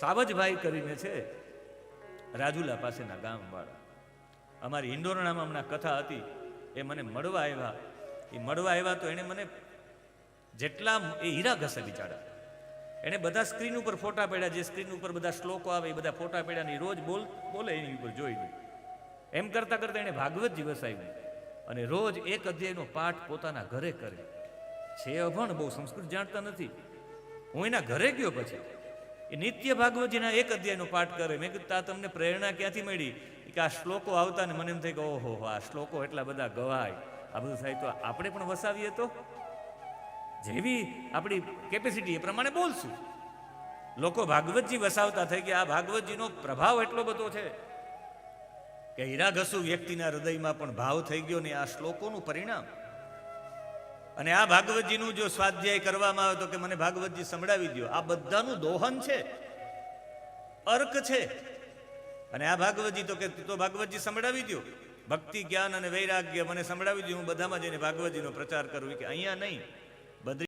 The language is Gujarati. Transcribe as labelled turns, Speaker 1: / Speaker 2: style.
Speaker 1: સાવજભાઈ કરીને છે, રાજુલા પાસેના ગામવાળા. અમારી હિંડોરણામાં હમણાં કથા હતી, એ મને મળવા આવ્યા. એ મળવા આવ્યા તો એણે મને જેટલા એ હીરા ઘસે બિચારા. એણે બધા સ્ક્રીન ઉપર ફોટા પડ્યા, જે સ્ક્રીન ઉપર બધા શ્લોકો આવે, એ બધા ફોટા પડ્યા ને રોજ બોલ, બોલે એની ઉપર જોઈ લઈ એમ કરતાં કરતાં એણે ભાગવત વસાવ્યું અને રોજ એક અધ્યાયનો પાઠ પોતાના ઘરે કરે. છે અભણ બહુ, સંસ્કૃત જાણતા નથી. હું એના ઘરે ગયો પછી. એ નિત્ય ભાગવતજીના એક અધ્યાયનો પાઠ કરે. મેં કીધું આ તમને પ્રેરણા ક્યાંથી મળી? કે આ શ્લોકો આવતા ને મને એમ થાય કે, ઓહો, આ શ્લોકો એટલા બધા ગવાય. આ બધું થાય તો આપણે પણ વસાવીએ તો? જેવી આપણી કેપેસિટી એ પ્રમાણે બોલશું. લોકો ભાગવતજી વસાવતા થઈ કે આ ભાગવતજીનો પ્રભાવ એટલો બધો છે કે હીરાઘસુ વ્યક્તિના હૃદયમાં પણ ભાવ થઈ ગયો ને આ શ્લોકોનું પરિણામ. અને આ ભાગવતજીનું જો સ્વાધ્યાય કરવામાં આવે તો કે મને ભાગવતજી સંભળાવી દો આ બધાનું દોહન છે. અર્ક છે. અને આ ભાગવતજી તો કે તો ભાગવતજી સંભળાવી દો ભક્તિ, જ્ઞાન અને વૈરાગ્ય મને સંભળાવી દો હું બધામાં જઈને ભાગવતજીનો પ્રચાર કરું. કે અહીંયા નહીં. બદ્રી